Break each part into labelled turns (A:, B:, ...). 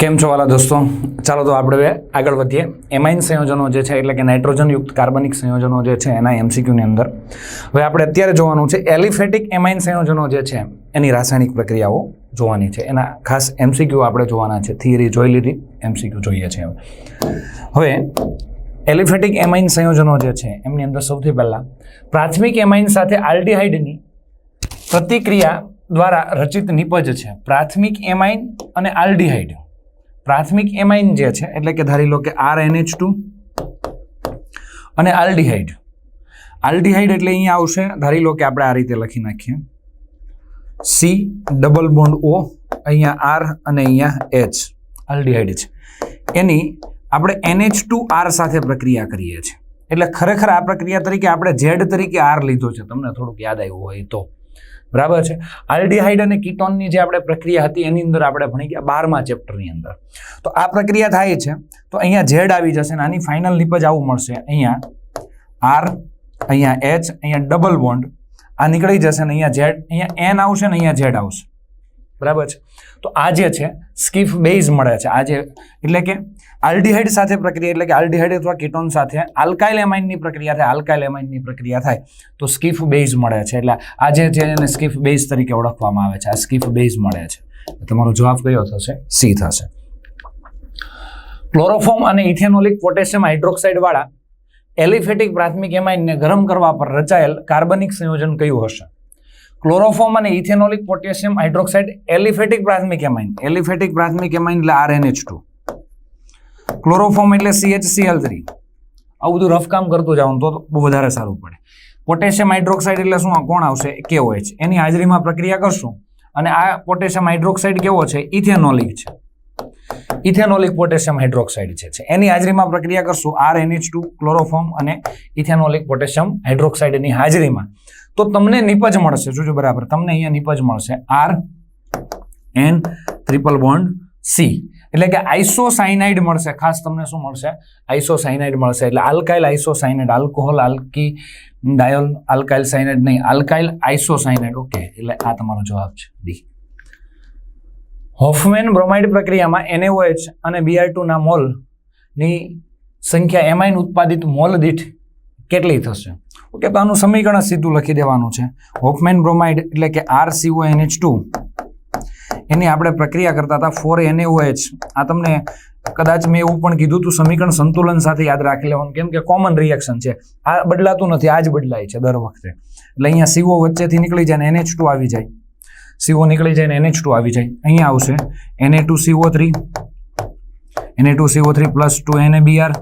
A: કેમ છો વાલા દોસ્તો? ચાલો તો આપણે આગળ વધીએ. એમાઇન સંયોજનો જે છે, એટલે કે નાઇટ્રોજનયુક્ત કાર્બનિક સંયોજનો જે છે, એના એમસીક્યુની અંદર. હવે આપણે અત્યારે જોવાનું છે, એલિફેટિક એમાઇન સંયોજનો જે છે, એની રાસાયણિક પ્રક્રિયાઓ જોવાની છે. એના ખાસ એમસીક્યુ આપણે જોવાના છે. થિયરી જોઈ લીધી, એમસીક્યુ જોઈએ છે હવે, એલિફેટિક એમાઇન સંયોજનો જે છે, એમની અંદર સૌથી પહેલાં પ્રાથમિક એમાઇન સાથે આલ્ડીહાઇડની પ્રતિક્રિયા દ્વારા રચિત નિપજ છે. પ્રાથમિક એમાઇન અને આલ્ડીહાઇડ. પ્રાથમિક એમાઇન જે છે, એટલે કે ધારી લો કે આર એનએચ ટુ અને આલ્ડીહાઇડ. આલ્ડીહાઇડ એટલે અહીંયા આવશે, ધારી લો કે આપણે આ રીતે લખી નાખીએ. સી, ડબલ બોન્ડ ઓ, અહીંયા આર અને અહીંયા એચ. આલ્ડીહાઇડ છે. એની આપણે એનએચ ટુ આર સાથે પ્રક્રિયા કરીએ છીએ. એટલે ખરેખર આ પ્રક્રિયા તરીકે આપણે ઝેડ તરીકે આર લીધો છે, તમને થોડુંક યાદ આવ્યું હોય તો. બરાબર છે? આલ્ડીહાઇડ અને કીટોનની જે આપણે પ્રક્રિયા હતી, એની અંદર આપણે ભણી ગયા બારમા ચેપ્ટરની અંદર. તો આ પ્રક્રિયા થાય છે. તો અહીંયા ઝેડ આવી જશે અને આની ફાઇનલ નિપજ આવું મળશે. અહીંયા આર, અહીંયા એચ, અહીંયા ડબલ બોન્ડ. આ નીકળી જશે ને અહીંયા ઝેડ, અહીંયા એન આવશે ને અહીંયા ઝેડ આવશે. બરાબર છે? તો આ જે છે, સ્કીફ બેઝ મળે છે. આ જે, એટલે કે આલ્ડીહાઇડ સાથે પ્રક્રિયા એટલે કે આલ્ડીહાઇડ અથવા કીટોન સાથે આલ્કાઇલ એમાઇનની પ્રક્રિયા થાય આલ્કાઇલ પ્રક્રિયા થાય, તો સ્કીફ બેઝ મળે છે. એટલે આજે જેને સ્કીફ બેઝ તરીકે ઓળખવામાં આવે છે. આ સ્કીફ બેઝ મળે છે. તમારો જવાબ કયો થશે? સી થશે. ક્લોરોફોર્મ અને ઇથેનોલિક પોટેશિયમ હાઇડ્રોક્સાઇડ વાળા એલિફેટિક પ્રાથમિક એમાઇનને ગરમ કરવા પર રચાયેલ કાર્બનિક સંયોજન કયું હશે? ક્લોરોફોર્મ અને ઇથેનોલિક પોટેશિયમ હાઇડ્રોક્સાઇડ એલિફેટિક પ્રાથમિક એમાઇન. એલિફેટિક પ્રાથમિક એમાઇન એટલે આર એચ ટુ. ક્લોરોફોર્મ એટલે સીએચસીએલ થ્રી આવું બધું રફ કામ કરતું જવાનું તો બહુ વધારે સારું પડે. પોટેશિયમ હાઇડ્રોક્સાઇડ એટલે શું કોણ આવશે? KOH એની હાજરીમાં પ્રક્રિયા કરશું. અને આ પોટેશિયમ હાઇડ્રોક્સાઇડ કેવો છે? ઇથેનોલિક છે. ઇથેનોલિક પોટેશિયમ હાઇડ્રોક્સાઇડ છે છે. એની હાજરીમાં પ્રક્રિયા કરશું આર એનએચ ટુ ક્લોરોફોર્મ અને ઇથેનોલિક પોટેશિયમ હાઇડ્રોક્સાઇડની હાજરીમાં. તો તમને નિપજ મળશે. જોજો બરાબર. તમને અહીંયા નિપજ મળશે. R N triple bond C એટલે કે આઇસોસાઇનાઇડ મળશે. ખાસ તમને શું મળશે? આઇસોસાઇનાઇડ મળશે. એટલે આલ્કાઇલ આઇસોસાઇનાઇડ આલ્કોહોલ આલ્કી ડાયોલ આલ્કાઇલ સાઇનાઇડ નહીં આલ્કાઇલ આઇસોસાઇનાઇડ ઓકે એટલે આ તમારો જવાબ છે. ડી હોફમેન બ્રોમાઇડ પ્રક્રિયામાં એનએઓએચ અને બીઆર ટુના મોલની સંખ્યા એમાઇન ઉત્પાદિત મોલ દીઠ કેટલી થશે? ઓકે તો આનું સમીકરણ સીધું લખી દેવાનું છે. હોફમેન બ્રોમાઇડ એટલે કે આર સીઓ એનએચ ટુ એની આપણે પ્રક્રિયા કરતા હતા ફોર એનએઓએચ આ તમને કદાચ મેં એવું પણ કીધું હતું, સમીકરણ સંતુલન સાથે યાદ રાખી લેવાનું, કેમ કે કોમન રિએક્શન છે. આ બદલાતું નથી, આ જ બદલાય છે દર વખતે. એટલે અહીંયા સીઓ વચ્ચેથી નીકળી જાય ને એનએચ ટુ આવી જાય. સીઓ નીકળી જાય ને એનએચ ટુ આવી જાય. અહીંયા આવશે. NA two CO three NA two CO three plus two એને બીઆર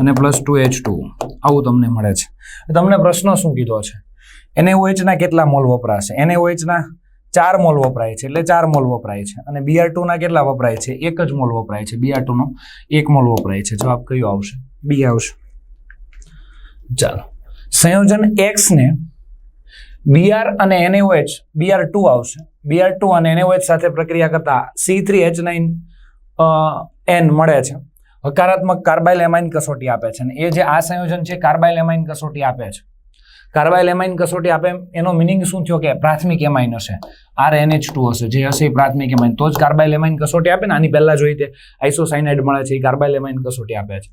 A: અને પ્લસ ટુ એચ ટુ આવું તમને મળે છે. તમને પ્રશ્ન શું કીધો છે? NaOH ના કેટલા મોલ વપરાશે? NaOH ના ચાર મોલ વપરાય છે, એટલે ચાર મોલ વપરાય છે. અને બીઆર ના કેટલા વપરાય છે? એક જ મોલ વપરાય છે બીઆર નો એક મોલ વપરાય છે. જવાબ કયો આવશે? બી આવશે. ચાલો. સંયોજન એક્સ ને બીઆર અને એનએઓએચ બીઆર ટુ આવશે. બીઆર ટુ અને NaOH સાથે પ્રક્રિયા કરતા C three H nine N મળે છે. હકારાત્મક કાર્બાઇલ એમાઇન કસોટી આપે છે. અને એ જે આ સંયોજન છે, કાર્બાઇલ એમાઇન કસોટી આપે છે. કાર્બાઇલ એમાઇન કસોટી આપે એનો મિનિંગ શું થયો કે પ્રાથમિક એમાઇન હશે. આર એનએચ ટુ હશે, જે હશે એ પ્રાથમિક એમાઇન તો જ કાર્બાઇલ એમાઇન કસોટી આપે ને, આની પહેલાં જોઈ તે આઈસોસાઇનાઇડ મળે છે, એ કાર્બાઇલ એમાઇન કસોટી આપે છે.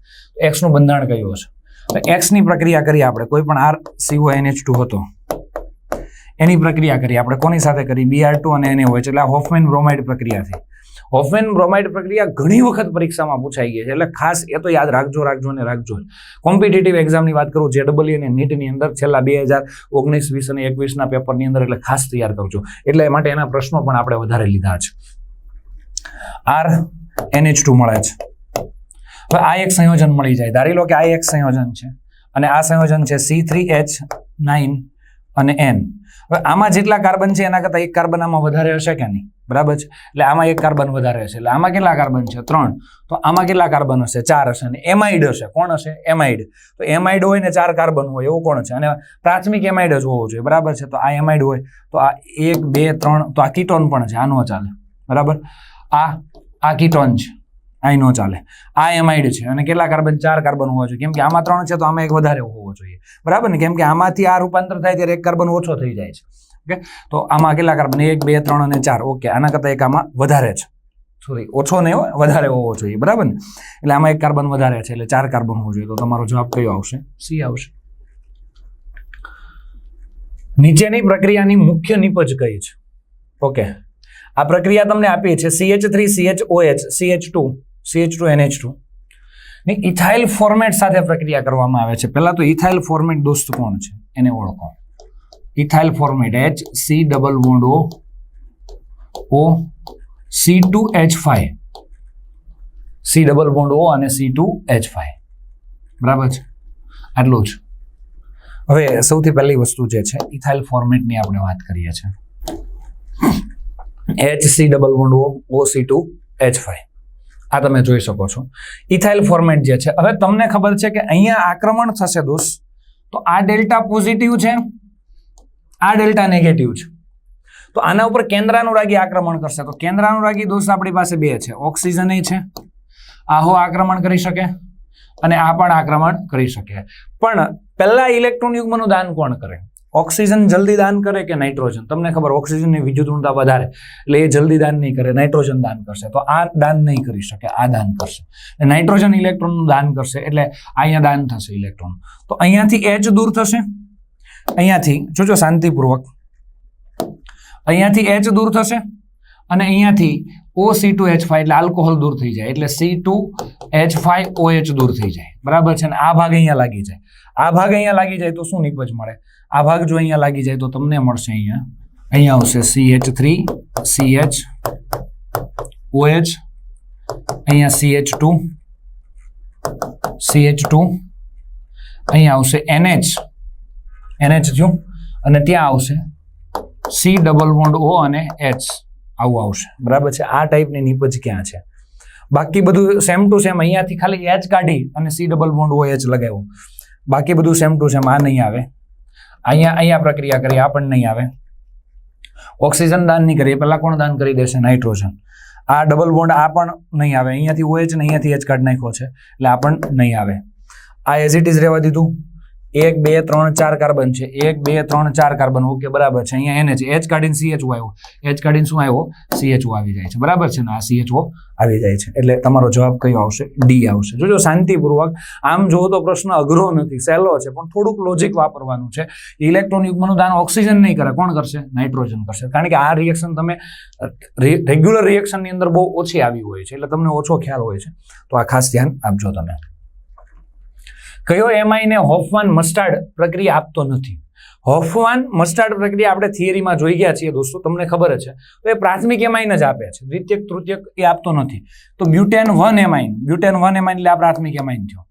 A: એક્સનું બંધારણ કયું હશે? એક્સની પ્રક્રિયા કરીએ આપણે. કોઈ પણ આર સીઓ એનએચ ટુ હતો. એની પ્રક્રિયા કરી આપણે. કોની સાથે કરી? બીઆર ટુ અને એને હોય છે એટલે આ હોફમેન બ્રોમાઇડ પ્રક્રિયાથી. હોફમેન બ્રોમાઇડ પ્રક્રિયા ઘણી વખત પરીક્ષામાં પૂછાઈ ગઈ છે. એટલે ખાસ એ તો યાદ રાખજો રાખજો અને રાખજો કોમ્પિટિટિવ એક્ઝામની વાત કરું જેડબલી અને નીટની અંદર છેલ્લા બે હજાર ઓગણીસ, વીસ અને એકવીસના પેપરની અંદર એટલે ખાસ તૈયાર કરજો. એટલે માટે એના પ્રશ્નો પણ આપણે વધારે લીધા છે. આર એનએચ ટુ મળે છે. હવે આ એક સંયોજન મળી જાય. ધારી લો કે આ એક સંયોજન છે. અને આ સંયોજન છે સી થ્રી એચ નાઇન અને એન હવે આમાં જેટલા કાર્બન છે, એના કરતાં એક કાર્બન આમાં વધારે હશે કે નહીં? બરાબર છે? એટલે આમાં એક કાર્બન વધારે હશે. એટલે આમાં કેટલા કાર્બન છે? ત્રણ. તો આમાં કેટલા કાર્બન હશે? ચાર હશે. અને એમાઇડ હશે. કોણ હશે? એમાઇડ. તો એમાઇડ હોય ને ચાર કાર્બન હોય, એવું કોણ છે અને પ્રાથમિક એમાઇડ જ હોવો જોઈએ. બરાબર છે? તો આ એમાઇડ હોય. તો આ એક, બે, ત્રણ, તો આ કીટોન પણ છે. આ નો ચાલે. બરાબર? આ આ કીટોન છે. આ નો ચાલે. આ એમાઇડ છે અને કેટલા કાર્બન? ચાર કાર્બન હોવા જોઈએ. કેમ કે આમાં ત્રણ છે તો આમાં એક વધારે હોવો જોઈએ. બરાબર ને? કેમ કે આમાંથી આ રૂપાંતર થાય ત્યારે એક કાર્બન ઓછો થઈ જાય છે. ઓકે? તો આમાં કેટલા કાર્બન? એક, બે, ત્રણ અને ચાર. ઓકે. આના કરતાં એક આમાં વધારે છે. સોરી ઓછો નહીં હોય વધારે હોવો જોઈએ. બરાબર ને? એટલે આમાં એક કાર્બન વધારે છે, એટલે ચાર કાર્બન હોવો જોઈએ. તો તમારો જવાબ કયો આવશે? સી આવશે. નીચેની પ્રક્રિયાની મુખ્ય નિપજ કઈ છે? ઓકે. આ પ્રક્રિયા તમને આપી છે CH three CH OH CH two CH two NH two ને ઇથાઇલ ફોર્મેટ સાથે પ્રક્રિયા કરવામાં આવે છે. પહેલાં તો ઇથાઇલ ફોર્મેટ દોસ્ત કોણ છે? એને ઓળખો. Ethyl formate H C double bond O O C two H five C double bond O અને સી ટુ એચ ફાઈવ બરાબર છે? આટલું જ. હવે સૌથી પહેલી વસ્તુ જે છે ઇથાઇલ ફોર્મેટની આપણે વાત કરીએ છીએ. H C double bond O O C two H five આ તમે જોઈ શકો છો. ઇથાઇલ ફોર્મેટ જે છે, હવે તમને ખબર છે કે અહીંયા આક્રમણ થશે દોસ્ત તો આ ડેલ્ટા પોઝિટિવ છે, આ ડેલ્ટા નેગેટિવ છે. તો આના ઉપર કેન્દ્રાનુરાગી આક્રમણ કરશે. તો કેન્દ્રાનુરાગી દોષ આપણી પાસે બે છે ઓક્સિજન છે, આહો આક્રમણ કરી શકે અને આ પણ આક્રમણ કરી શકે. પણ પહેલા ઇલેક્ટ્રોન યુગ્મનું દાન કોણ કરે? ઓક્સિજન જલ્દી દાન કરે કે નાઇટ્રોજન? તમને ખબર ઓક્સિજનની વિદ્યુત ઋણતા વધારે, એટલે એ જલ્દી દાન નહીં કરે, નાઇટ્રોજન દાન કરશે. તો આ દાન નહીં કરી શકે, આ દાન કરશે. નાઇટ્રોજન ઇલેક્ટ્રોનનું દાન કરશે, એટલે અહીંયા દાન થશે ઇલેક્ટ્રોન. તો અહીંયાથી એચ દૂર થશે? અહીંયાથી, જોજો શાંતિપૂર્વક. અહીંયાથી એચ દૂર થશે? અને અહીંયાથી O C two H five એટલે આલ્કોહોલ દૂર થઈ જાય. એટલે C two H five O H દૂર થઈ જાય. બરાબર છે? ને આ ભાગ અહીંયા લાગી જાય. આ ભાગ અહીંયા લાગી જાય તો શું નિપજ મળે? આ ભાગ જો અહીંયા લાગી જાય તો તમને મળશે અહીંયા. અહીંયા આવશે C H three C H OH અહીંયા C H two C H two અહીંયા આવશે એનએચ એનએચ જો. અને ત્યાં આવશે સી ડબલ બોન્ડ ઓ અને એચ આવું આવશે. બરાબર છે? આ ટાઈપની નિપજ ક્યાં છે? બાકી બધું સેમ ટુ સેમ અહીંયાથી ખાલી એચ કાઢી અને C double bond O H લગાવ્યું. બાકી બધું સેમ ટુ સેમ આ નહીં આવે. અહીંયા અહીંયા પ્રક્રિયા કરી આ પણ નહીં આવે. ઓક્સિજન દાન નહીં કરીએ પહેલાં કોણ દાન કરી દેશે? નાઇટ્રોજન. આ ડબલ બોન્ડ આ પણ નહીં આવે. અહીંયાથી ઓએચ ને અહીંયાથી એચ કાઢ નાખ્યો છે. એટલે આ પણ નહીં આવે. આ એઝ ઇટ ઇઝ રહેવા દીધું. એક, બે, ત્રણ, ચાર કાર્બન છે. એક, બે, ત્રણ, ચાર કાર્બન. ઓકે, બરાબર છે. અહીંયા એને છે. એચ કાઢીને CHO આવ્યો. એચ કાઢીને શું આવ્યો? CHO આવી જાય છે. બરાબર છે ને? આ CHO આવી જાય છે. એટલે તમારો જવાબ કયો આવશે? ડી આવશે. જોજો, શાંતિપૂર્વક. આમ જુઓ તો પ્રશ્ન અઘરો નથી. સહેલો છે, પણ થોડુંક લોજિક વાપરવાનું છે. ઇલેક્ટ્રોન યુગ્મનું દાન ઓક્સિજન નહીં કરે. કોણ કરશે? નાઇટ્રોજન કરશે. કારણ કે આ રિએક્શન તમે રેગ્યુલર રિએક્શનની અંદર બહુ ઓછી આવી હોય છે. એટલે તમને ઓછો ખ્યાલ હોય છે. તો આ ખાસ ધ્યાન આપજો તમે. કયો એમઆઈને હોફવાન મસ્ટાર્ડ પ્રક્રિયા આપતો નથી? હોફવાન મસ્ટાર્ડ પ્રક્રિયા આપણે થિયરીમાં જોઈ ગયા છીએ દોસ્તો, તમને ખબર છે. તો એ પ્રાથમિક એમાઇન જ આપે છે. દ્વિતીયક, તૃતીયક એ આપતો નથી. તો butane one amine butane one amine એટલે આ પ્રાથમિક એમાઇન થયો.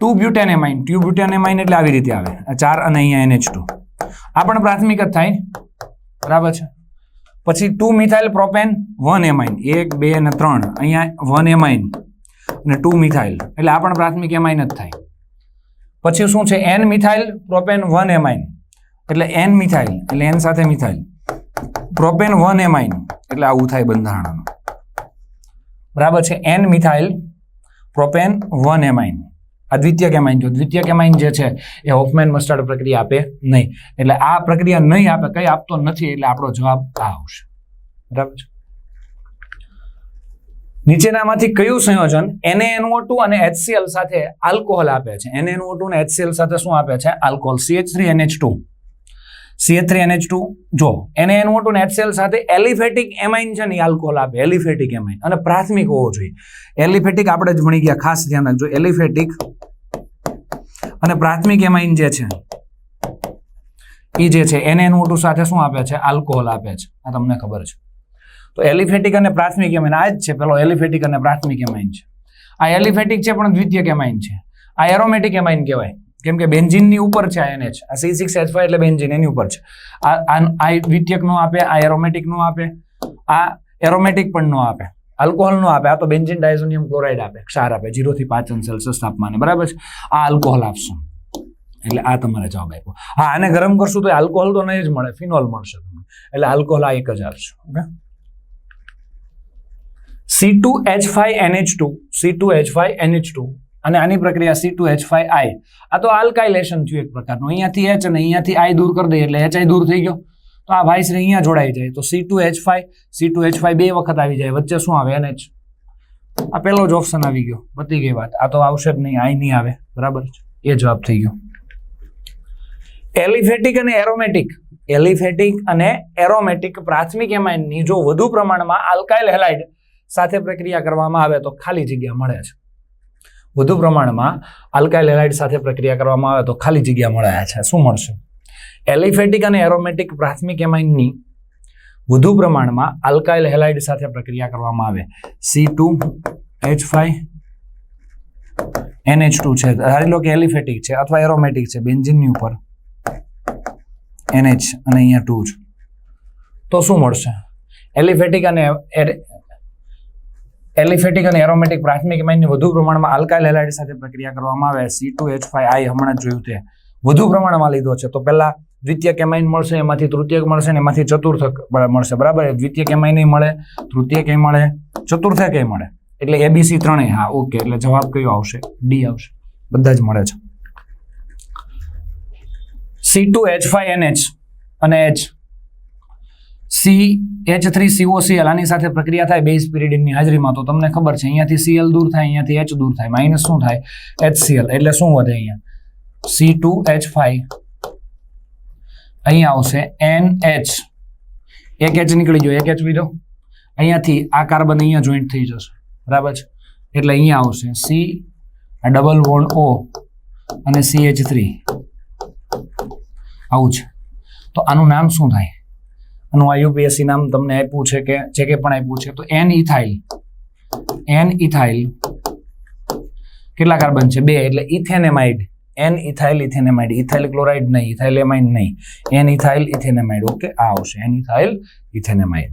A: Two butane amine two butane amine એટલે આવી રીતે આવે. ચાર અને અહીંયા એનએચ ટુ. આ પણ પ્રાથમિક જ થાય બરાબર છે? પછી two methyl propane one amine એક, બે અને ત્રણ. અહીંયા વન એમાઇન અને ટુ મિથાઇલ. એટલે આ પણ પ્રાથમિક એમાઇન જ થાય. પછી શું છે? N methyl, propane one amine. એટલે એન મિથાઇલ, એટલે એન સાથે મિથાઇલ. પ્રોપેન વન એમાઇન, એટલે આવું થાય બંધારણનું. બરાબર છે? N methyl, propane one amine. આ દ્વિતીયક કેમાઇન જો દ્વિતીયક એમાઇન જે છે, એ હોફમેન મસ્ટર્ડ પ્રક્રિયા આપે નહીં. એટલે આ પ્રક્રિયા નહીં આપે, કંઈ આપતો નથી, એટલે આપણો જવાબ આ આવશે. બરાબર છે? નીચેનામાંથી કયું સંયોજન NaNO2 અને HCl સાથે આલ્કોહોલ આપે છે? NaNO2 અને HCl સાથે શું આપે છે? આલ્કોહોલ CH3NH2 CH3NH2 જો NaNO2 અને HCl સાથે એલિફેટિક એમાઇન છે ને આલ્કોહોલ આપે, એલિફેટિક એમાઇન. અને પ્રાથમિક હોવો જોઈએ. એલિફેટિક આપણે જ ભણી ગયા, ખાસ ધ્યાન રાખજો. એલિફેટિક અને પ્રાથમિક એમાઇન જે છે એ જે છે NaNO2 સાથે શું આપે છે? આલ્કોહોલ આપે છે. આ તમને ખબર છે. તો એલિફેટિક અને પ્રાથમિક એમાઇન આ જ છે પેલો એલિફેટિક અને પ્રાથમિક એમાઇન છે. આ એલિફેટિક છે પણ દ્વિતીય એમાઇન છે. આ એરોમેટિક એમાઇન કહેવાય. કેમ કે બેન્ઝીનની ઉપર છે આ એનએચ આ સી સિક્સ એચ એટલે બેન્જિન એની ઉપર છે. આ, આ- દ્વિતીયકનું દ્વિતીયક આપે, આ એરોમેટિકનું આપે, આ એરોમેટિક પણ નો આપે. આલ્કોહોલ નો આપે. આ તો બેન્ઝિન, ડાયઝોનિયમ, ક્લોરાઇડ આપે. ક્ષાર આપે. જીરો થી પાંચ સેલ્સિયસ તાપમાને. બરાબર છે? આ આલ્કોહોલ આપશે. એટલે આ તમારે જવાબ આપ્યો. હા, આને ગરમ કરશું તો આલ્કોહોલ તો નહીં જ મળે. ફિનોલ મળશે તમને. એટલે આલ્કોહોલ આ એક જ આવશે okay? C two H five NH two C two H five NH two અને આની પ્રક્રિયા C two H five I આ તો આલ્કાઇલેશન થયું એક પ્રકારનું. અહીંયાથી એચ અને અહીંયાથી આઈ દૂર કરી દઈએ એટલે એચ આઈ દૂર થઈ ગયો. તો આ ભાઈશ્રી અહીંયા જોડાઈ જાય. તો C two H five C two H five બે વખત આવી જાય. વચ્ચે શું આવે? એનએચ આ પહેલો જ ઓપ્શન આવી ગયો. બધી ગઈ વાત. આ તો આવશે જ નહીં. આઈ નહીં આવે. બરાબર એ જવાબ થઈ ગયો. એલિફેટિક અને એરોમેટિક. એલિફેટિક અને એરોમેટિક પ્રાથમિક એમાઇનની જો વધુ પ્રમાણમાં આલ્કાઇલ હેલાઇડ સાથે પ્રક્રિયા કરવામાં આવે તો ખાલી જગ્યા મળે છે. વધુ પ્રમાણમાં આલ્કાઇલ હેલાઇડ સાથે પ્રક્રિયા કરવામાં આવે તો ખાલી જગ્યા મળે છે. શું મળશે? એલિફેટિક અને એરોમેટિક પ્રાથમિક એમાઇનની વધુ પ્રમાણમાં આલ્કાઇલ હેલાઇડ સાથે પ્રક્રિયા કરવામાં આવે. C two H five NH two છે. ધારી લો કે એલિફેટિક છે અથવા એરોમેટિક છે, બેન્ઝિનની ઉપર. એનએચ અને અહીંયા ટુ છે તો શું મળશે? એલિફેટિક અને એલિફેટિક અને એરોમેટિક પ્રાથમિક એમાઇનની વધુ પ્રમાણમાં આલ્કાઇલ હેલાઇડ સાથે પ્રક્રિયા કરવામાં આવે. C two H five I હમણાં જોયું તે વધુ પ્રમાણમાં લીધો છે. તો પહેલા દ્વિતીય કેમાઇન મળશે, એમાંથી તૃતીયક મળશે ને એમાંથી ચતુર્થક મળશે. બરાબર? દ્વિતીયક એમાઇન મળે તૃતીય કઈ મળે, ચતુર્થક કે મળે. એટલે એબીસી ત્રણેય. હા ઓકે એટલે જવાબ કયો આવશે? ડી આવશે. બધા જ મળે છે. C two H five N H અને H C H three COCL આની સાથે પ્રક્રિયા થાય બેઝ પિરિયડની હાજરીમાં. તો તમને ખબર છે, અહીંયાથી સીએલ દૂર થાય, અહીંયાથી એચ દૂર થાય. માઇનસ શું થાય? એચસીએલ એટલે શું વધે અહીંયા? સી ટુ એચ ફાઈવ અહીંયા આવશે એન એચ એક એચ નીકળી ગયો. એક એચ લીધો અહીંયાથી આ કાર્બન અહીંયા જોઈન્ટ થઈ જશે. બરાબર છે? એટલે અહીંયા આવશે સી ડબલ વોન ઓ અને સી એચ થ્રી આવું છે. તો આનું નામ શું થાય? આનું યુપીએસસી નામ તમને આપ્યું છે કે, જે કે પણ આપ્યું છે, તો એન ઇથાઇલ એન ઇથાઇલ કેટલા કાર્બન છે બે, એટલે ethanamide N ethyl ethanamide ethyl chloride નહીં ઇથાઇલેમાઇડ નહીં. એન ઇથાઇલ ઇથેનેમાઇડ ઓકે આ આવશે. એન ઇથાઇલ ઇથેનેમાઇડ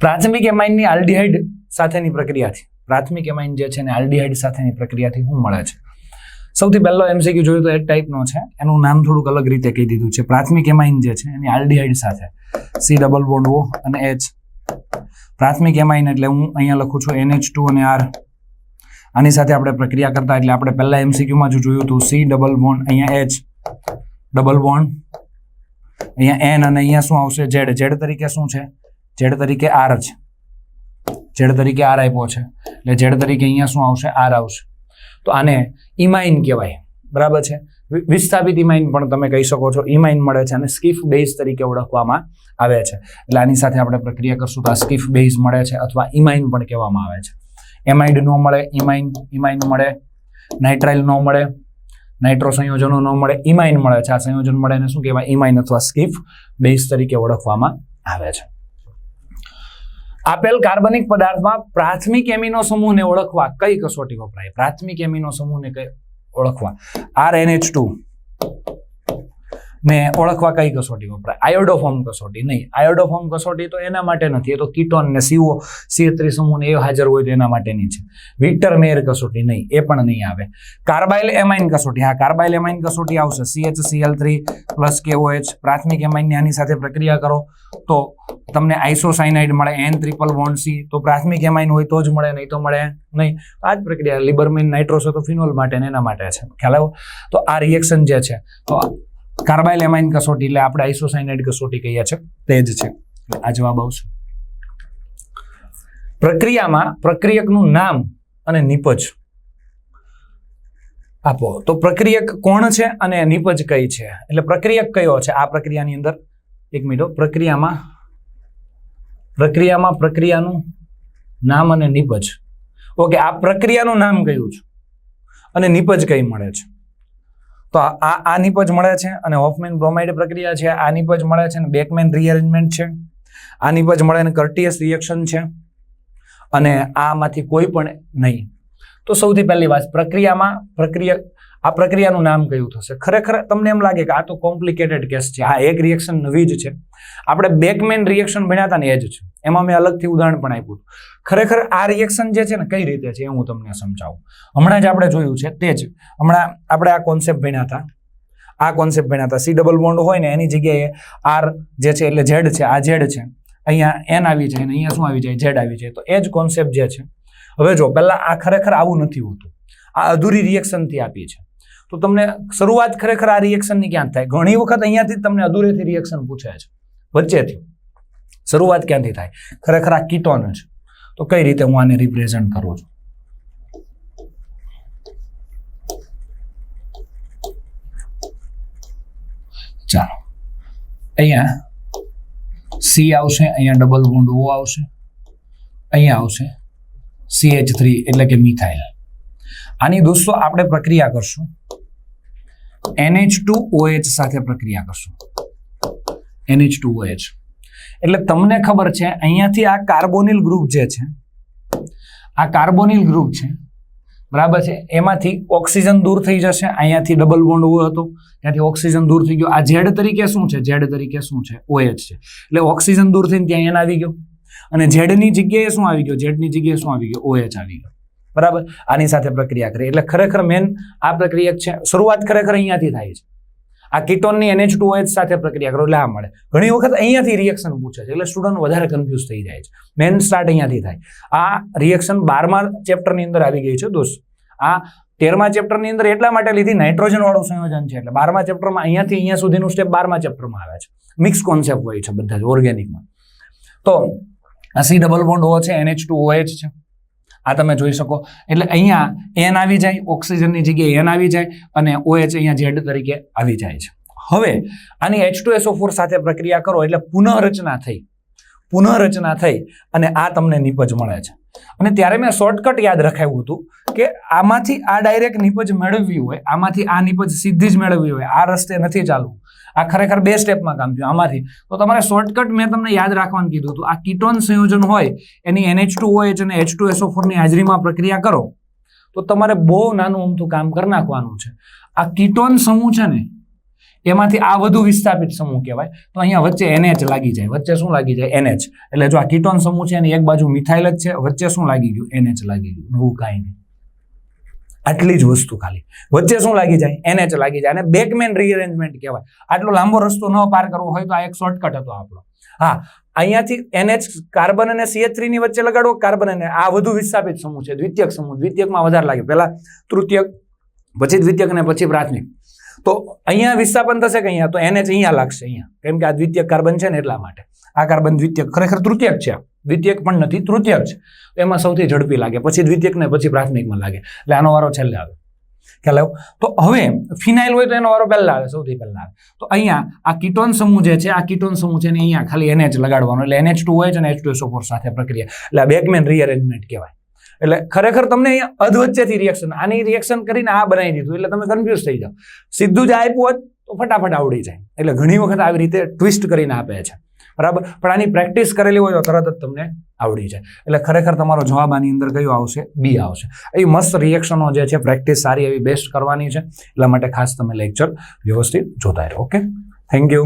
A: પ્રાથમિક એમાઇનની આલ્ડીહાઇડ સાથેની પ્રક્રિયાથી, પ્રાથમિક એમાઇન જે છે ને આલ્ડિહાઇડ સાથેની પ્રક્રિયાથી શું મળે છે. સૌથી પહેલો એમસીક્યુ જોયું તો એક ટાઈપનો છે. એનું નામ થોડુંક અલગ રીતે કહી દીધું છે. પ્રાથમિક એમાઇન જે છે, એની આલ્ડિહાઇડ સાથે. સી ડબલ બોન્ડ ઓ અને એચ પ્રાથમિક એમાઇન એટલે હું અહીંયા લખું છું એનએચ ટુ અને આર આની સાથે આપણે પ્રક્રિયા કરતા એટલે આપણે પહેલા એમસીક્યુમાં જો જોયું હતું. સી ડબલ બોન્ડ અહીંયા એચ ડબલ બોન્ડ અહીંયા એન અને અહીંયા શું આવશે? ઝેડ ઝેડ તરીકે શું છે? ઝેડ તરીકે આર છે ઝેડ તરીકે આર આપ્યો છે. એટલે ઝેડ તરીકે અહીંયા શું આવશે? આર આવશે. તો આને ઇમાઇન કહેવાય. બરાબર છે? વિસ્થાપિત ઇમાઇન પણ તમે કહી શકો છો. ઇમાઇન મળે છે અને સ્કીફ બેઝ તરીકે ઓળખવામાં આવે છે. એટલે આની સાથે આપણે પ્રક્રિયા કરશું તો આ સ્કીફ બેઝ મળે છે અથવા ઇમાઇન પણ કહેવામાં આવે છે. એમાઇડ ન મળે ઇમાઇન ઇમાઇન મળે. નાઇટ્રાઇલ ન મળે, નાઇટ્રો સંયોજનો ન મળે ઇમાઇન મળે છે. આ સંયોજન મળે એને શું કહેવાય? ઇમાઇન અથવા સ્કીફ બેઝ તરીકે ઓળખવામાં આવે છે. આપેલ કાર્બનિક પદાર્થમાં પ્રાથમિક એમિનો સમૂહને ઓળખવા કઈ કસોટી વપરાય? પ્રાથમિક એમિનો સમૂહને ઓળખવા? આર એન એચ ટુ ને ઓળખવા કઈ કસોટી વપરાય? આયોડોફોર્મ કસોટી નહીં. આયોડોફોર્મ કસોટી તો એના માટે નથી. એ તો કીટોન ને સીઓ સી સમૂહ ને એ હાજર હોય તો એના માટેની છે. વિક્ટર મેયર કસોટી નહીં. એ પણ નહીં આવે. કાર્બાઇલ એમાઇન કસોટી. હા, કાર્બાઇલ એમાઇન કસોટી આવશે. CH, CL three plus KOH પ્રાથમિક એમાઇનની આની સાથે પ્રક્રિયા કરો. તો તમને આઈસોસાઇનાઇડ મળે, એન ત્રિપલ બોન્ડ તો પ્રાથમિક એમાઇન હોય તો જ મળે, નહીં તો મળે નહીં. આ જ પ્રક્રિયા. લિબરમિન, નાઇટ્રોસો તો ફિનોલ માટે એના માટે છે. ખ્યાલ આવ્યો? તો આ રિએક્શન જે છે, તો કાર્બાઇલ એમાઇન કસોટી એટલે આપણે આઇસોસાઇનાઇડ કસોટી કહીએ છીએ. તે જ છે. આ જવાબ આવશે. પ્રક્રિયામાં પ્રક્રિયકનું નામ અને નિપજ આપો. તો પ્રક્રિયક કોણ છે અને નિપજ કઈ છે? એટલે પ્રક્રિયક કયો છે? આ પ્રક્રિયાની અંદર એક મિનિટો પ્રક્રિયામાં પ્રક્રિયામાં પ્રક્રિયાનું નામ અને નિપજ. ઓકે, આ પ્રક્રિયાનું નામ કયું છે? અને નિપજ કઈ મળે છે? તો આ આ- નિપજ મળે છે અને હોફમેન બ્રોમાઇડ પ્રક્રિયા છે. આ નિપજ મળે છે અને બેકમેન રીઅરેન્જમેન્ટ છે. આ નિપજ મળે અને કર્ટિયસ રિએક્શન છે. અને આમાંથી કોઈ પણ નહીં. તો સૌથી પહેલી વાત, પ્રક્રિયામાં પ્રક્રિયા આ પ્રક્રિયાનું નામ કયું થશે? ખરેખર તમને એમ લાગે કે આ તો કોમ્પ્લિકેટેડ કેસ છે. આ એક રિએક્શન નવી જ છે. આપણે બેકમેન રિએક્શન ભણ્યા હતા ને એ જ છે. એમાં મેં અલગથી ઉદાહરણ પણ આપ્યું ખરેખર આ રિએક્શન જે છે ને કઈ રીતે છે એ હું તમને સમજાવું. હમણાં જ આપણે જોયું છે તે જ. હમણાં આપણે આ કોન્સેપ્ટ ભણ્યા હતા. આ કોન્સેપ્ટ ભણ્યા હતા. સી ડબલ બોન્ડ હોય ને એની જગ્યાએ આર જે છે એટલે ઝેડ છે, આ ઝેડ છે. અહીંયા એન આવી જાય ને અહીંયા શું આવી જાય? ઝેડ આવી જાય. તો એ જ કોન્સેપ્ટ જે છે. હવે જો, પહેલાં આ ખરેખર આવું નથી હોતું. આ અધૂરી રિએક્શનથી આપી છે તો તમને શરૂઆત ખરેખર આ રિએક્શનની ક્યાં થાય? ઘણી વખત અહીંયાથી તમને અધૂરેથી રિએક્શન પૂછે છે. વચ્ચેથી. શરૂઆત ક્યાંથી થાય? ખરેખર આ કીટોન છે. તો કઈ રીતે હું આને રિપ્રેઝન્ટ કરું છું? ચાલો. અહીંયા સી આવશે, અહીંયા ડબલ બોન્ડ ઓ આવશે. અહીંયા આવશે સી એચ થ્રી એટલે કે મિથાઇલ આની દોસ્તો આપણે પ્રક્રિયા કરશું. એનએચ ટુ ઓએચ સાથે પ્રક્રિયા કરશું. એનએચ ટુ ઓએચ એટલે તમને ખબર છે, અહીંયાથી આ કાર્બોનિલ ગ્રુપ જે છે, આ કાર્બોનિલ ગ્રુપ છે, બરાબર છે, એમાંથી ઓક્સિજન દૂર થઈ જશે, અહીંયાથી ડબલ બોન્ડ ઓ હતો, ત્યાંથી ઓક્સિજન દૂર થઈ ગયો. આ ઝેડ તરીકે શું છે? ઝેડ તરીકે શું છે? ઓએચ છે. એટલે ઓક્સિજન દૂર થઈને ત્યાં એન આવી ગયો. અને ઝેડની જગ્યાએ શું આવી ગયો? ઝેડની જગ્યાએ શું આવી ગયો? ઓએચ આવી ગયો. બરાબર? આની સાથે પ્રક્રિયા કરી. એટલે ખરેખર મેન આ પ્રક્રિયા છે. શરૂઆત ખરેખર અહીંયાથી થાય છે. આ કીટોનની એનએચ ટુ એચ સાથે પ્રક્રિયા કરો એટલે આ મળે. ઘણી વખત અહીંયાથી રિએક્શન પૂછે છે. એટલે સ્ટુડન્ટ વધારે કન્ફ્યુઝ થઈ જાય છે. મેન સ્ટાર્ટ અહીંયાથી થાય. આ રિએક્શન બારમા ચેપ્ટરની અંદર આવી ગઈ છે દોસ્ત. આ તેરમા ચેપ્ટરની અંદર એટલા માટે લીધી નાઇટ્રોજન વાળું સંયોજન છે. એટલે બારમા ચેપ્ટરમાં અહીંયાથી અહીંયા સુધીનું સ્ટેપ બારમા ચેપ્ટરમાં આવે છે. મિક્સ કોન્સેપ્ટ હોય છે બધા જ ઓર્ગેનિકમાં તો આ સી ડબલ બોન્ડ ઓ છે એનએચ ટુ ઓએચ છે. આ તમે જોઈ શકો. એટલે અહીંયા એન આવી જાય, ઓક્સિજનની જગ્યાએ એન આવી જાય અને ઓએચ અહીંયા ઝેડ તરીકે આવી જાય છે. હવે આની એચ ટુ એસઓ ફોર સાથે પ્રક્રિયા કરો એટલે પુનઃરચના થઈ. પુનઃરચના થઈ અને આ તમને નિપજ મળે છે. અને ત્યારે મેં શોર્ટકટ યાદ રખાવ્યું હતું કે આમાંથી આ ડાયરેક્ટ નિપજ મેળવવી હોય, આમાંથી આ નિપજ સીધી જ મેળવવી હોય, આ રસ્તે નથી ચાલવું. આ ખરેખર બે સ્ટેપમાં કામ થયું. આમાંથી તો તમારે શોર્ટકટ મેં તમને યાદ રાખવાનું કીધું હતું. આ કીટોન સંયોજન હોય, એની એનએચ ટુ ઓએચ અને એચ ટુ એસો ફોરની હાજરીમાં પ્રક્રિયા કરો. તો તમારે બહુ નાનું અમથું કામ કરી નાખવાનું છે. આ કીટોન સમૂહ છે ને, એમાંથી આ વધુ વિસ્થાપિત સમૂહ કહેવાય. તો અહીંયા વચ્ચે એનએચ લાગી જાય. વચ્ચે શું લાગી જાય? એનએચ એટલે જો આ કીટોન સમૂહ છે એની એક બાજુ મિથાઇલ જ છે, વચ્ચે શું લાગી ગયું? એનએચ લાગી ગયું. નવું કાંઈ નહીં. આટલી જ વસ્તુ ખાલી. વચ્ચે શું લાગી જાય? એનએચ લાગી જાય. અને બેકમેન રીઅરેન્જમેન્ટ કહેવાય. આટલો લાંબો રસ્તો ન પાર કરવો હોય તો આ એક શોર્ટકટ હતો આપણો. હા, અહીંયાથી એનએચ કાર્બન અને સીએચની વચ્ચે લગાડો. કાર્બન અને આ વધુ વિસ્થાપિત સમૂહ છે. દ્વિતીયક સમૂહ. દ્વિતીયકમાં વધારે લાગે પહેલા તૃતીયક, પછી દ્વિતીયક અને પછી પ્રાથમિક. તો અહીંયા વિસ્થાપન થશે કે અહીંયા? તો એનએચ અહીંયા લાગશે અહીંયા. કેમ કે આ દ્વિતીય કાર્બન છે ને એટલા માટે. આ કાર્બન દ્વિતીયક ખરેખર તૃતીયક છે. દ્વિતીયક પણ નથી, તૃતીયક છે. એમાં સૌથી ઝડપી લાગે, પછી દ્વિતીયક ને પછી પ્રાથમિકમાં લાગે. એટલે આનો વારો છેલ્લે આવે. ખ્યાલ આવ્યો? તો હવે ફિનાઇલ હોય તો એનો વારો પહેલા આવે, સૌથી પહેલા આવે. તો અહીંયા આ કીટોન સમૂહ જે છે, આ કીટોન સમૂહ છે ને અહીંયા ખાલી એનએચ લગાડવાનો. એટલે એનએચ ટુ હોય અને એચ ટુ એસો ફોર સાથે પ્રક્રિયા. એટલે બેકમેન રીઅરેન્જમેન્ટ કહેવાય. એટલે ખરેખર તમને અહીંયા અધવચ્ચેથી રિએક્શન આની રિએક્શન કરીને આ બનાવી દીધું. એટલે તમે કન્ફ્યુઝ થઈ જાઓ. સીધું જ આપ્યું હોત તો ફટાફટ આવડી જાય. એટલે ઘણી વખત આવી રીતે ટ્વિસ્ટ કરીને આપે છે. બરાબર? પણ આની પ્રેક્ટિસ કરેલી હોય તો તરત જ તમને આવડી જાય. એટલે ખરેખર તમારો જવાબ આની અંદર કયો આવશે? બી આવશે. એ મસ્ત રિએક્શનો જે છે પ્રેક્ટિસ સારી એવી બેસ્ટ કરવાની છે. એટલા માટે ખાસ તમે લેક્ચર વ્યવસ્થિત જોતા રહો ઓકે થેન્ક યુ